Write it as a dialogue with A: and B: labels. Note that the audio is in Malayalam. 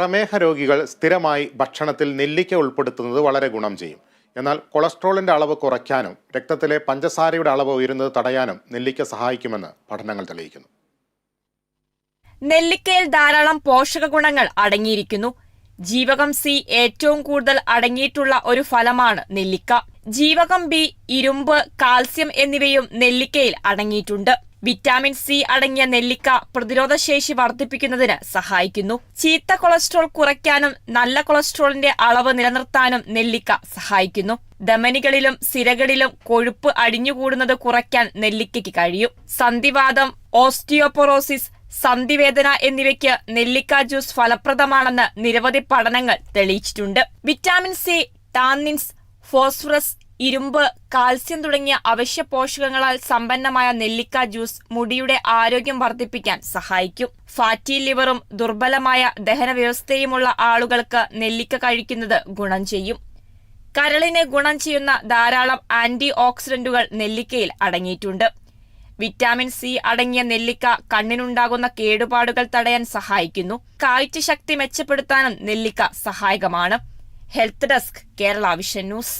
A: പ്രമേഹ രോഗികൾ സ്ഥിരമായി ഭക്ഷണത്തിൽ നെല്ലിക്ക ഉൾപ്പെടുത്തുന്നത് വളരെ ഗുണം ചെയ്യും. എന്നാൽ കൊളസ്ട്രോളിന്റെ അളവ് കുറയ്ക്കാനും രക്തത്തിലെ പഞ്ചസാരയുടെ അളവ് ഉയരുന്നത് തടയാനും നെല്ലിക്ക സഹായിക്കുമെന്ന് പഠനങ്ങൾ തെളിയിക്കുന്നു.
B: നെല്ലിക്കയിൽ ധാരാളം പോഷക ഗുണങ്ങൾ അടങ്ങിയിരിക്കുന്നു. ജീവകം സി ഏറ്റവും കൂടുതൽ അടങ്ങിയിട്ടുള്ള ഒരു ഫലമാണ് നെല്ലിക്ക. ജീവകം ബി ഇരുമ്പ് കാൽസ്യം എന്നിവയും നെല്ലിക്കയിൽ അടങ്ങിയിട്ടുണ്ട്. വിറ്റാമിൻ സി അടങ്ങിയ നെല്ലിക്ക പ്രതിരോധശേഷി വർദ്ധിപ്പിക്കുന്നതിന് സഹായിക്കുന്നു. ചീത്ത കൊളസ്ട്രോൾ കുറയ്ക്കാനും നല്ല കൊളസ്ട്രോളിന്റെ അളവ് നിലനിർത്താനും നെല്ലിക്ക സഹായിക്കുന്നു. ധമനികളിലും സിരകളിലും കൊഴുപ്പ് അടിഞ്ഞുകൂടുന്നത് കുറയ്ക്കാൻ നെല്ലിക്കയ്ക്ക് കഴിയും. സന്ധിവാദം ഓസ്റ്റിയോപൊറോസിസ് സന്ധിവേദന എന്നിവയ്ക്ക് നെല്ലിക്ക ജ്യൂസ് ഫലപ്രദമാണെന്ന് നിരവധി പഠനങ്ങൾ തെളിയിച്ചിട്ടുണ്ട്. വിറ്റാമിൻ സി ടാന്നിൻസ് ഫോസ്ഫറസ് ഇരുമ്പ് കാൽസ്യം തുടങ്ങിയ അവശ്യ പോഷകങ്ങളാൽ സമ്പന്നമായ നെല്ലിക്ക ജ്യൂസ് മുടിയുടെ ആരോഗ്യം വർദ്ധിപ്പിക്കാൻ സഹായിക്കും. ഫാറ്റി ലിവറും ദുർബലമായ ദഹന വ്യവസ്ഥയുമുള്ള ആളുകൾക്ക് നെല്ലിക്ക കഴിക്കുന്നത് ഗുണം ചെയ്യും. കരളിനെ ഗുണം ചെയ്യുന്ന ധാരാളം ആന്റി ഓക്സിഡന്റുകൾ നെല്ലിക്കയിൽ അടങ്ങിയിട്ടുണ്ട്. വിറ്റാമിൻ സി അടങ്ങിയ നെല്ലിക്ക കണ്ണിനുണ്ടാകുന്ന കേടുപാടുകൾ തടയാൻ സഹായിക്കുന്നു. കാഴ്ചശക്തി മെച്ചപ്പെടുത്താനും നെല്ലിക്ക സഹായകമാണ്. Health desk Kerala Vision News.